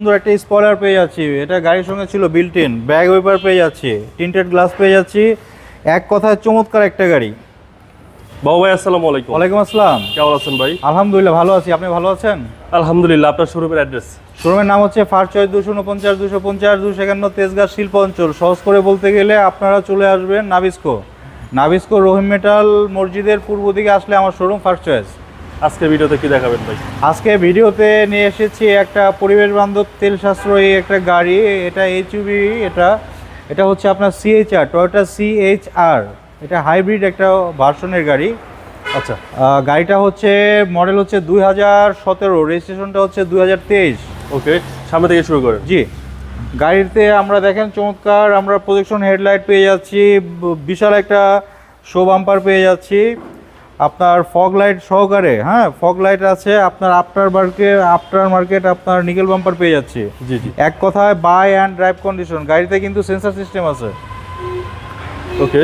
সুন্দর একটা স্পয়লার পেয়ে যাচ্ছি। এটা গাড়ির সঙ্গে ছিল বিল্ট ইন ব্যাগ ওয়েপার পেয়ে যাচ্ছি টিন্টেড গ্লাস পেয়ে যাচ্ছি। এক কথায় চমৎকার একটা গাড়ি। বাবু ভাই আসসালামু আলাইকুম। ওয়ালাইকুম আসসালাম। কেমন আছেন ভাই? আলহামদুলিল্লাহ ভালো আছি। আপনি ভালো আছেন? আলহামদুলিল্লাহ আপনার শোরুমের অ্যাড্রেস শোরুমের নাম হচ্ছে ফার চয়েস দুশো উনপঞ্চাশ দুশো পঞ্চাশ দুশো একান্ন তেজগাঁ শিল্প অঞ্চল সহজ করে বলতে গেলে আপনারা চলে আসবেন নাবিস্কো। নাবিস্কো রহিম মেটাল মসজিদের পূর্ব দিকে আসলে আমার শোরুম ফার্স্ট চয়েস আজকে ভিডিওতে কি দেখাবেন ভাই? আজকে ভিডিওতে নিয়ে এসেছি একটা পরিবেশ বান্ধব তেল সাশ্রয়ী একটা গাড়ি এটা এইচইউবি এটা এটা হচ্ছে আপনার সিএইচআর টয়োটা সিএইচআর এটা হাইব্রিড একটা ভার্সনের গাড়ি। আচ্ছা। গাড়িটা হচ্ছে মডেল হচ্ছে দুই হাজার সতেরো রেজিস্ট্রেশনটা হচ্ছে দুই হাজার তেইশ। ওকে সামনে থেকে শুরু করেন। জি। গাড়িতে আমরা দেখেন চমৎকার আমরা প্রজেকশন হেডলাইট পেয়ে যাচ্ছি বিশাল একটা শো বাম্পার পেয়ে যাচ্ছি। আপনার ফগ লাইট সহকারে হ্যাঁ? ফগ লাইট আছে আপনার আফটার মার্কেট আফটার মার্কেট আপনার নিকেল বাম্পার পেয়ে যাচ্ছে। জি জি। এক কথায় বাই অ্যান্ড ড্রাইভ কন্ডিশন গাড়িতে কিন্তু সেন্সার সিস্টেম আছে। ওকে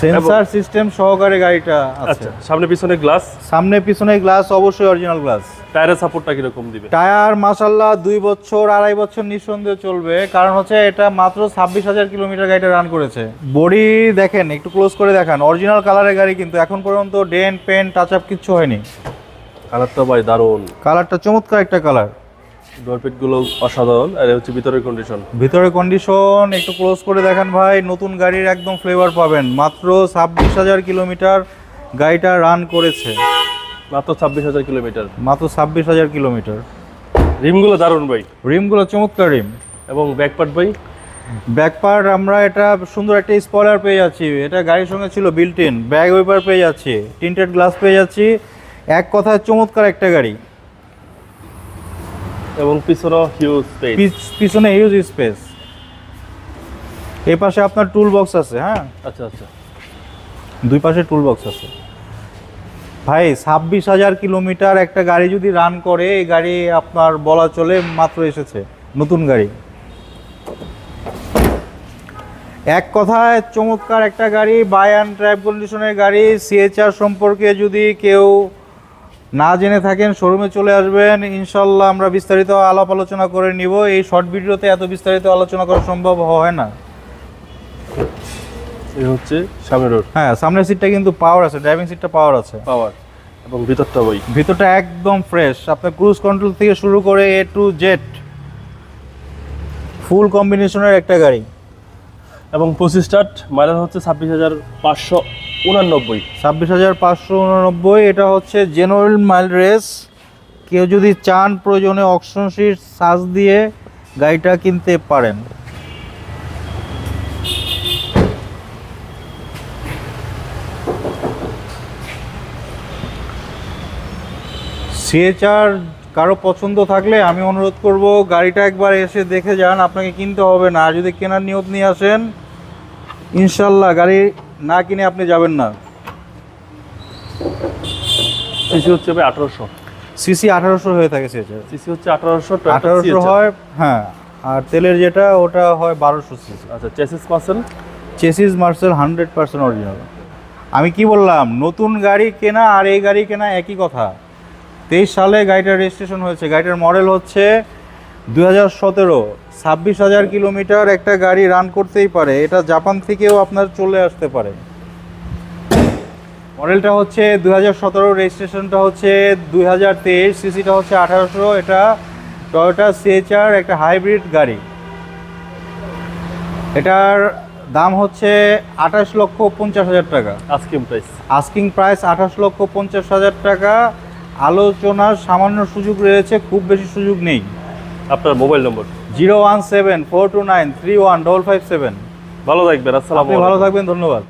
সেন্সার সিস্টেম সহকারে গাড়িটা আছে। আচ্ছা সামনে পিছনে গ্লাস সামনে পিছনে গ্লাস অবশ্যই অরিজিনাল গ্লাস টায়ারের সাপোর্টটা কীরকম দিবে? টায়ার মাসাল্লাহ দুই বছর আড়াই বছর নিঃসন্দেহ চলবে। কারণ হচ্ছে এটা মাত্র ছাব্বিশ হাজার কিলোমিটার গাড়িটা রান করেছে। বডি দেখেন একটু ক্লোজ করে দেখান। অরিজিনাল কালারের গাড়ি কিন্তু এখন পর্যন্ত ডেন পেন টাচ আপ কিচ্ছু হয়নি। কালারটা ভাই দারুণ। কালারটা চমৎকার একটা কালার ডোরপেট অসাধারণ আর হচ্ছে ভিতরের কন্ডিশন ভিতরে কন্ডিশন একটু ক্লোজ করে দেখান ভাই। নতুন গাড়ির একদম ফ্লেভার পাবেন। মাত্র ছাব্বিশ হাজার কিলোমিটার গাড়িটা রান করেছে। মাত্র ছাব্বিশ হাজার কিলোমিটার। মাত্র ছাব্বিশ হাজার কিলোমিটার। রিমগুলো দারুণ ভাই। রিমগুলো চমৎকার রিম। এবং ব্যাকপার্ট ভাই? ব্যাক পার্ট আমরা এটা সুন্দর একটা স্পয়লার পেয়ে যাচ্ছি। এটা গাড়ির সঙ্গে ছিল বিল্ট ইন ব্যাগ ওয়েপার পেয়ে যাচ্ছি টিন্টেড গ্লাস পেয়ে যাচ্ছি। এক কথায় চমৎকার একটা গাড়ি। এবং পিছনেও হিউজ স্পেস পিছ- পিছনে হিউজ স্পেস এই পাশে আপনার টুল বক্স আছে হ্যাঁ? আচ্ছা আচ্ছা। দুই পাশে টুল বক্স আছে। ভাই, ছাব্বিশ হাজার কিলোমিটার একটা গাড়ি যদি রান করে, এই গাড়ি আপনার বলা চলে মাত্র এসেছে, নতুন গাড়ি। এক কথায় চমৎকার একটা গাড়ি বাই অ্যান্ড ড্রাইভ কন্ডিশনের গাড়ি সিএচআর সম্পর্কে যদি কেউ না জেনে থাকেন শোরুমে চলে আসবেন, ইনশাল্লাহ আমরা বিস্তারিত আলাপ আলোচনা করে নিব। এই শর্ট ভিডিওতে এত বিস্তারিত আলোচনা করা সম্ভব হয় না। এই হচ্ছে সামনের রোড। হ্যাঁ সামনের সিটটা কিন্তু পাওয়ার আছে ড্রাইভিং সিটটা পাওয়ার আছে। পাওয়ার এবং ভিতরটা ভিতরটা একদম ফ্রেশ আপনার ক্রুজ কন্ট্রোল থেকে শুরু করে এ টু জেড ফুল কম্বিনেশনের একটা গাড়ি। এবং পঁচিশ স্টার্ট মাইলেজ হচ্ছে ছাব্বিশ হাজার পাঁচশো উনানব্বই। ছাব্বিশ হাজার পাঁচশো উননব্বই এটা হচ্ছে জেনুইন মাইল রেস কেউ যদি চান প্রয়োজনে অপশন সাজ দিয়ে গাড়িটা কিনতে পারেন। সিএচআর কারও পছন্দ থাকলে আমি অনুরোধ করব গাড়িটা একবার এসে দেখে যান আপনাকে কিনতে হবে না। আর যদি কেনার নিয়ত নিয়ে আসেন ইনশাল্লাহ গাড়ি না কিনে আপনি যাবেন না। সিসি হচ্ছে আঠারোশো। সিসি আঠারোশো হয়ে থাকে সিএচআর সিসি হচ্ছে আঠারোশো আঠারোশো হয় হ্যাঁ আর তেলের যেটা ওটা হয় বারোশো সিসি আচ্ছা চেসিস পার্সেন্ট চেসিস মার্সেল হান্ড্রেড পার্সেন্ট অরিজিনাল আমি কি বললাম নতুন গাড়ি কেনা আর এই গাড়ি কেনা একই কথা। তেইশ সালে গাড়িটার রেজিস্ট্রেশন হয়েছে। গাড়িটার মডেল হচ্ছে দু হাজার সতেরো ছাব্বিশ হাজার কিলোমিটার একটা গাড়ি রান করতেই পারে। এটা জাপান থেকেও আপনার চলে আসতে পারে। মডেলটা হচ্ছে দু হাজার সতেরো রেজিস্ট্রেশনটা হচ্ছে দুই হাজার তেইশ সিসিটা হচ্ছে আঠারোশো। এটা টয়োটা সিএচআর একটা হাইব্রিড গাড়ি। এটার দাম হচ্ছে আঠাশ লক্ষ পঞ্চাশ হাজার টাকা। আস্কিং প্রাইস আস্কিং প্রাইস আঠাশ লক্ষ পঞ্চাশ হাজার টাকা। আলোচনার সামান্য সুযোগ রয়েছে খুব বেশি সুযোগ নেই। আপনার mobile number? Zero one seven four two nine three one double five seven. ভালো থাকবেন আসসালাম ভালো থাকবেন ধন্যবাদ।